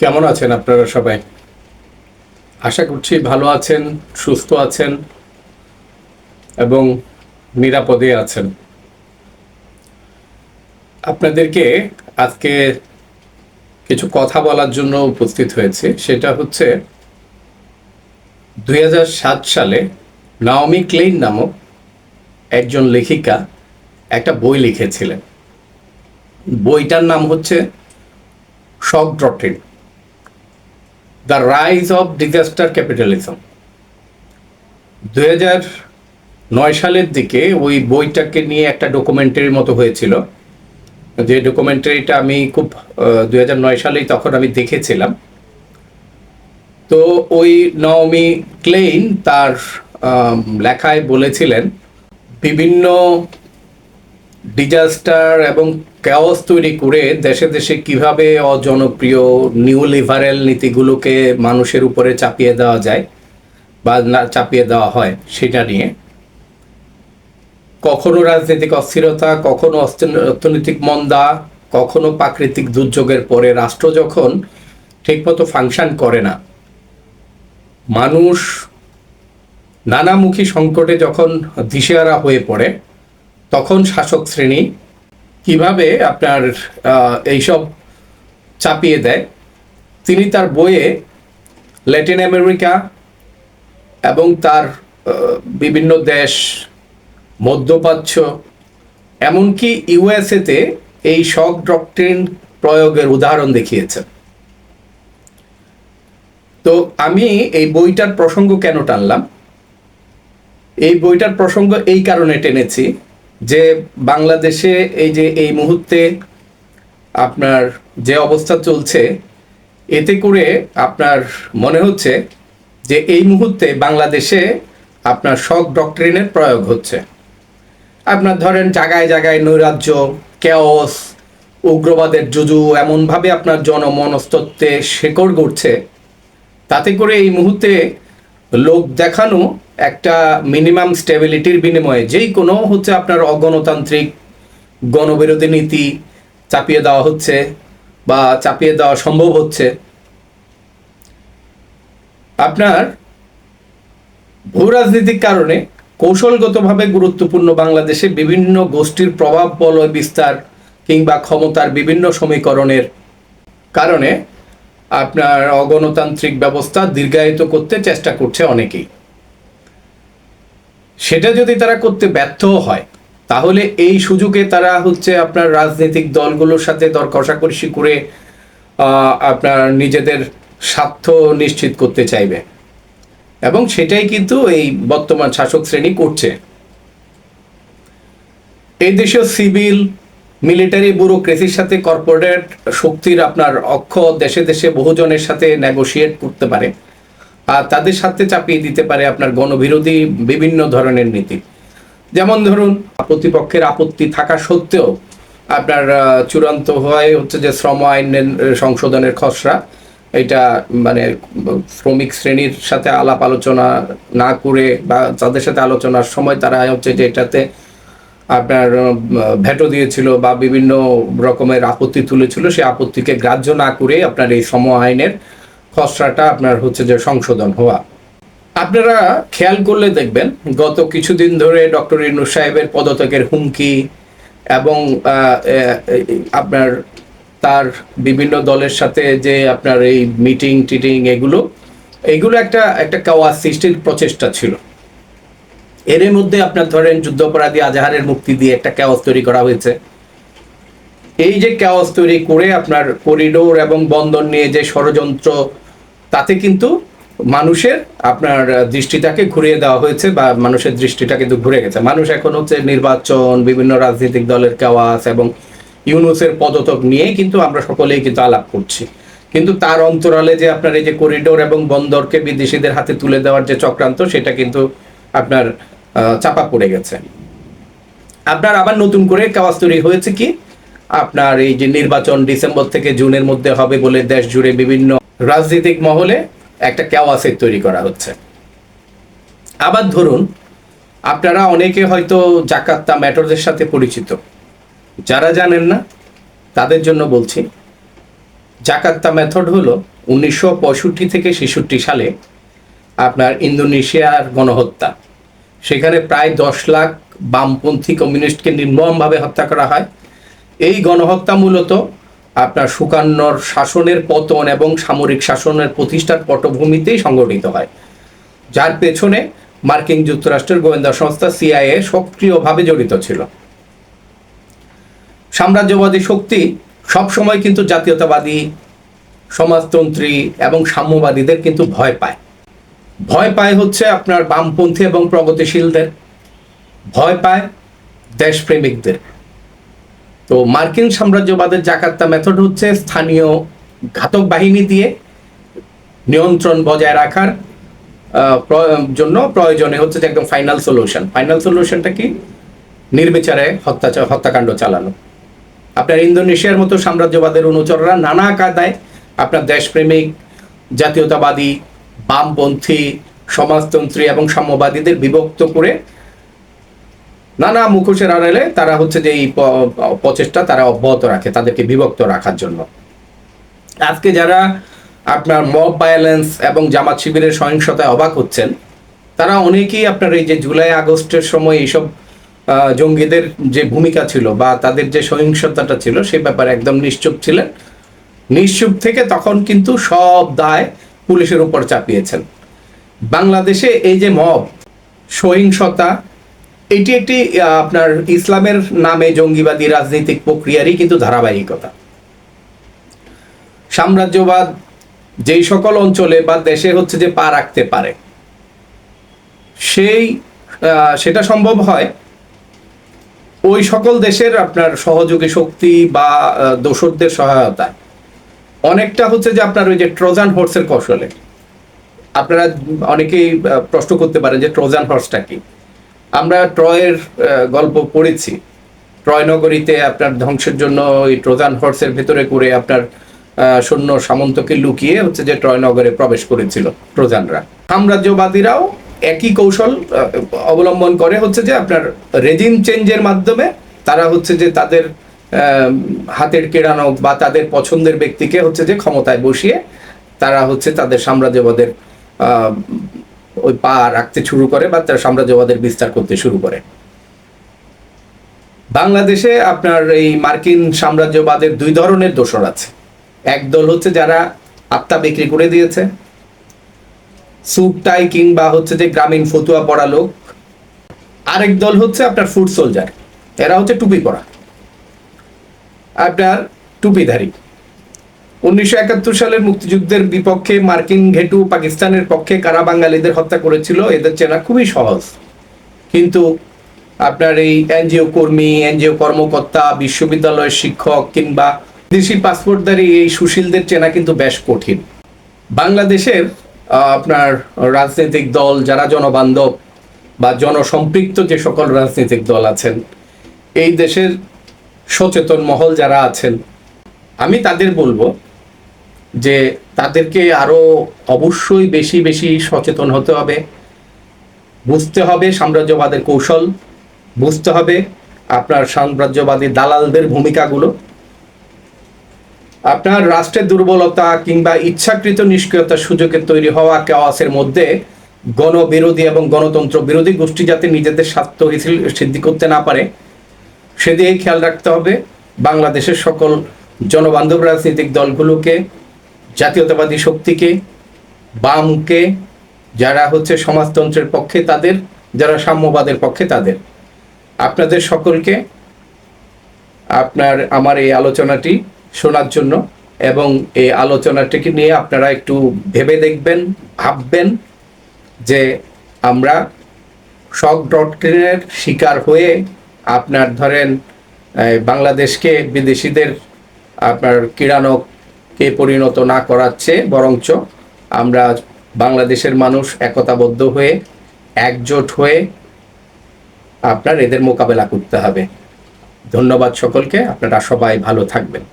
কেমন আছেন আপনারা সবাই? আশা করছি ভালো আছেন, সুস্থ আছেন এবং নিরাপদে আছেন। আপনাদেরকে আজকে কিছু কথা বলার জন্য উপস্থিত হয়েছে। সেটা হচ্ছে দু হাজার সাত সালে নাওমি ক্লেইন নামক একজন লেখিকা একটা বই লিখেছিলেন। বইটার নাম হচ্ছে shock doctrine the rise of disaster capitalism দু হাজার নয় সালের দিকে ওই বইটাকে নিয়ে একটা ডকুমেন্টারির মতো হয়েছিল। যে ডকুমেন্টারিটা আমি খুব দু হাজার নয় সালেই তখন আমি দেখেছিলাম। তো ওই নওমি ক্লেইন তার লেখায় বলেছিলেন, বিভিন্ন ডিজাস্টার এবং ক্যাওস তৈরি করে দেশে দেশে কীভাবে অজনপ্রিয় নিউ লিভারেল নীতিগুলোকে মানুষের উপরে চাপিয়ে দেওয়া যায় বা না, চাপিয়ে দেওয়া হয় সেটা নিয়ে। কখনো রাজনৈতিক অস্থিরতা, কখনো অর্থনৈতিক মন্দা, কখনো প্রাকৃতিক দুর্যোগের পরে রাষ্ট্র যখন ঠিকমতো ফাংশন করে না, মানুষ নানামুখী সংকটে যখন দিশেহারা হয়ে পড়ে তখন শাসক শ্রেণি কীভাবে আপনার এইসব চাপিয়ে দেয়? তিনি তার বইয়ে ল্যাটিন আমেরিকা এবং তার বিভিন্ন দেশ, মধ্যপ্রাচ্য, এমনকি ইউএসএতে এই শক ডক্ট্রিন প্রয়োগের উদাহরণ দেখিয়েছেন। তো আমি এই বইটার প্রসঙ্গ কেন টানলাম? এই বইটার প্রসঙ্গ এই কারণে টেনেছি যে বাংলাদেশে এই যে, এই মুহূর্তে আপনার যে অবস্থা চলছে, এতে করে আপনার মনে হচ্ছে যে এই মুহূর্তে বাংলাদেশে আপনার শক ডক্ট্রিনের প্রয়োগ হচ্ছে। আপনার ধরেন জায়গায় জায়গায় নৈরাজ্য কেওস উগ্রবাদের জুজু, এমনভাবে আপনার জনমনস্তত্ত্বে শেকড় গড়ছে। তাতে করে এই মুহূর্তে লোক দেখানো একটা মিনিমাম স্টেবিলিটির বিনিময়ে যেই কোনো হচ্ছে আপনার অগণতান্ত্রিক গণবিরোধী নীতি চাপিয়ে দেওয়া হচ্ছে বা চাপিয়ে দেওয়া সম্ভব হচ্ছে, আপনার ভূ রাজনীতিক কারণে কৌশলগতভাবে গুরুত্বপূর্ণ বাংলাদেশে বিভিন্ন গোষ্ঠীর প্রভাব, বলয় বিস্তার কিংবা ক্ষমতার বিভিন্ন সমীকরণের কারণে আপনার অগণতান্ত্রিক ব্যবস্থা দীর্ঘায়িত করতে চেষ্টা করছে অনেকেই। সেটা যদি তারা করতে ব্যর্থ হয়, তাহলে এই সুযোগে তারা হচ্ছে আপনার রাজনৈতিক দলগুলোর সাথে দর কষাকষি করে আপনার নিজেদের স্বার্থ নিশ্চিত করতে চাইবে। এবং সেটাই কিন্তু এই বর্তমান শাসক শ্রেণি করছে। এই দেশীয় সিভিল মিলিটারি ব্যুরোক্রেসির সাথে কর্পোরেট শক্তির আপনার অক্ষ দেশে দেশে বহুজনের সাথে নেগোশিয়েট করতে পারে আর তাদের সাথে চাপিয়ে দিতে পারে আপনার গণবিরোধী বিভিন্ন ধরনের নীতি। যেমন ধরুন, প্রতিপক্ষের আপত্তি থাকা সত্ত্বেও আপনার চূড়ান্ত হয় হচ্ছে যে শ্রম আইনের সংশোধনের খসড়া, এটা মানে শ্রমিক শ্রেণির সাথে আলাপ আলোচনা না করে বা তাদের সাথে আলোচনার সময় তারা হচ্ছে যে এটাতে আপনার ভেটো দিয়েছিল বা বিভিন্ন রকমের আপত্তি তুলেছিল সেই আপত্তিকে গ্রাহ্য না করে আপনার এই সম আইনের খসড়াটা আপনার হচ্ছে যে সংশোধন হওয়া। আপনারা খেয়াল করলে দেখবেন, গত কিছুদিন ধরে ডক্টর ইনুস সাহেবের পদত্যাগের হুমকি এবং আপনার তার বিভিন্ন দলের সাথে যে আপনার এই মিটিং, টিটিং, এগুলো এগুলো একটা একটা কাওয়া সৃষ্টির প্রচেষ্টা ছিল। এর মধ্যে আপনার ধরেন যুদ্ধাপরাধী আজাহারের মুক্তি দিয়ে একটা ক্যাওয়াস তৈরি করা হয়েছে। এই যে ক্যাওয়াস তৈরি করে আপনার করিডোর এবং বন্দর নিয়ে যে ষড়যন্ত্র, তাতে কিন্তু মানুষের আপনার দৃষ্টিটাকে ঘুরিয়ে দেওয়া হয়েছে বা মানুষের দৃষ্টিটা কিন্তু ঘুরে গেছে। মানুষ এখন হচ্ছে নির্বাচন, বিভিন্ন রাজনৈতিক দলের কেওয়াস এবং ইউনুসের পদতক নিয়েই কিন্তু আমরা সকলেই কিন্তু আলাপ করছি। কিন্তু তার অন্তরালে যে আপনার এই যে করিডোর এবং বন্দরকে বিদেশিদের হাতে তুলে দেওয়ার যে চক্রান্ত, সেটা কিন্তু আপনার চাপা পড়ে গেছে। আপনার আবার নতুন করে কাওয়াজ তৈরি হয়েছে কি? আপনার এই যে নির্বাচন ডিসেম্বর থেকে জুনের মধ্যে হবে বলে দেশ জুড়ে বিভিন্ন রাজনৈতিক মহলে একটা কেওয়াসের তৈরি করা হচ্ছে। আবার ধরুন, আপনারা অনেকে হয়তো জাকাত্তা ম্যাটরদের সাথে পরিচিত। যারা জানেন না, তাদের জন্য বলছি জাকাত্তা মেথড হলো উনিশশো পঁয়ষট্টি থেকে ছেষট্টি সালে আপনার ইন্দোনেশিয়ার গণহত্যা। সেখানে প্রায় দশ লাখ বামপন্থী কমিউনিস্টকে নির্মমভাবে হত্যা করা হয়। এই গণহত্যা মূলত আপনার সুকান্নর শাসনের পতন এবং সামরিক শাসনের প্রতিষ্ঠার পটভূমিতেই সংগঠিত হয়। যার পেছনে মার্কিন যুক্তরাষ্ট্রের গোয়েন্দা সংস্থা সিআইএ সক্রিয়ভাবে জড়িত ছিল। সাম্রাজ্যবাদী শক্তি সবসময় কিন্তু জাতীয়তাবাদী, সমাজতন্ত্রী এবং সাম্যবাদীদের কিন্তু ভয় পায়। ভয় পায় হচ্ছে আপনার বামপন্থী এবং প্রগতিশীলদের। ভয় পায় দেশপ্রেমিকদের। তো মার্কিন সাম্রাজ্যবাদের জাকাত্তা মেথড হচ্ছে স্থানীয় ঘাতক বাহিনী দিয়ে নিয়ন্ত্রণ বজায় রাখার জন্য প্রয়োজনে হচ্ছে যে একদম ফাইনাল সলিউশন। ফাইনাল সলিউশনটা কি? নির্বিচারে হত্যা, হত্যাকাণ্ড চালানো। আপনার ইন্দোনেশিয়ার মতো সাম্রাজ্যবাদের অনুচররা নানা কায়দায় আপনার দেশপ্রেমিক, জাতীয়তাবাদী বামপন্থী, সমাজতন্ত্রী এবং সাম্যবাদীদের বিভক্ত করে নানা মুখোশের আড়ালে তারা হচ্ছে যে এই প্রচেষ্টা তারা অব্যাহত রাখে, তাদেরকে বিভক্ত রাখার জন্য। আজকে যারা আপনার মব ভায়োলেন্স এবং জামাত শিবিরের সহিংসতায় অবাক হচ্ছেন, তারা অনেকেই আপনার এই যে জুলাই আগস্টের সময় এইসব জঙ্গিদের যে ভূমিকা ছিল বা তাদের যে সহিংসতাটা ছিল সে ব্যাপারে একদম নিশ্চুপ ছিলেন। নিশ্চুপ থেকে তখন কিন্তু সব দায় পুলিশের উপর চাপিয়েছেন। বাংলাদেশে এই যে মব সহিংসতা এটি একটি আপনার ইসলামের নামে জঙ্গিবাদী রাজনৈতিক প্রক্রিয়ারই কিন্তু ধারাবাহিকতা। সাম্রাজ্যবাদ যেই সকল অঞ্চলে বা দেশে হচ্ছে যে পা রাখতে পারে সেই সেটা সম্ভব হয় ওই সকল দেশের আপনার সহযোগী শক্তি বা আহ, দোসরদের সহায়তা অনেকটা হচ্ছে যে আপনার ওই যে ট্রোজান হর্সের কৌশলে। আপনারা অনেকেই প্রশ্ন করতে পারেন যে ট্রোজান হর্সটা কি? আমরা ট্রয়ের গল্প পড়েছি। ট্রয় নগরীতে আপনার ধ্বংসের জন্য ওই ট্রোজান হর্সের ভেতরে করে আপনার সৈন্য সামন্তকে লুকিয়ে হচ্ছে যে ট্রয় নগরে প্রবেশ করেছিল ট্রোজানরা। সাম্রাজ্যবাদীরাও একই কৌশল অবলম্বন করে হচ্ছে যে আপনার রেজিম চেঞ্জের মাধ্যমে তারা হচ্ছে যে তাদের হাতের কেড়ানো বা তাদের পছন্দের ব্যক্তিকে হচ্ছে যে ক্ষমতায় বসিয়ে তারা হচ্ছে তাদের সাম্রাজ্যবাদের ওই পা রাখতে শুরু করে বা তারা সাম্রাজ্যবাদের বিস্তার করতে শুরু করে। বাংলাদেশে আপনার এই মার্কিন সাম্রাজ্যবাদের দুই ধরনের দোষর আছে। একদল হচ্ছে যারা আত্মা বিক্রি করে দিয়েছে স্যুট টাই কিংবা হচ্ছে যে গ্রামীণ ফতুয়া পড়া লোক। আরেক দল হচ্ছে আপনার ফুড সোলজার, এরা হচ্ছে টুপি পরা। আপনার টুপিধারী। উনিশশো একাত্তর সালের মুক্তিযুদ্ধের বিপক্ষে মার্কিন ঘেটু পাকিস্তানের পক্ষে কারা বাঙালিদের হত্যা করেছিল, এদের চেনা খুবই সহজ। কিন্তু আপনার এই এনজিও কর্মী, এনজিও কর্মকর্তা, বিশ্ববিদ্যালয়ের শিক্ষক কিংবা বিদেশি পাসপোর্টধারী, এই সুশীলদের চেনা কিন্তু বেশ কঠিন। বাংলাদেশের আপনার রাজনৈতিক দল যারা জনবান্ধব বা জনসম্পৃক্ত যে সকল রাজনৈতিক দল আছেন, এই দেশের সচেতন মহল যারা আছেন, আমি তাদের বলব যে তাদেরকে আরও অবশ্যই বেশি বেশি সচেতন হতে হবে। বুঝতে হবে সাম্রাজ্যবাদের কৌশল, বুঝতে হবে আপনার সাম্রাজ্যবাদী দালালদের ভূমিকাগুলো। আপনার রাষ্ট্রের দুর্বলতা কিংবা ইচ্ছাকৃত নিষ্ক্রিয়তার সুযোগে তৈরি হওয়া কেওয়াসের মধ্যে গণবিরোধী এবং গণতন্ত্র বিরোধী গোষ্ঠী যাতে নিজেদের স্বার্থ সিদ্ধি করতে না পারে সেদিকে খেয়াল রাখতে হবে। বাংলাদেশের সকল জনবান্ধব রাজনৈতিক দলগুলোকে, জাতীয়তাবাদী শক্তিকে, বামকে, যারা হচ্ছে সমাজতন্ত্রের পক্ষে তাদের, যারা সাম্যবাদের পক্ষে তাদের। আপনাদের সকলকে আপনার, আমার এই আলোচনাটি শোনার জন্য এবং এই আলোচনাটিকে নিয়ে আপনারা একটু ভেবে দেখবেন, ভাববেন যে আমরা শক ডক্টরিনের শিকার হয়ে আপনার ধরেন বাংলাদেশকে বিদেশিদের আপনার কিরানককে পরিণত না করাচ্ছে, বরঞ্চ আমরা বাংলাদেশের মানুষ একতাবদ্ধ হয়ে, একজোট হয়ে আপনার এদের মোকাবেলা করতে হবে। ধন্যবাদ সকলকে, আপনারা সবাই ভালো থাকবেন।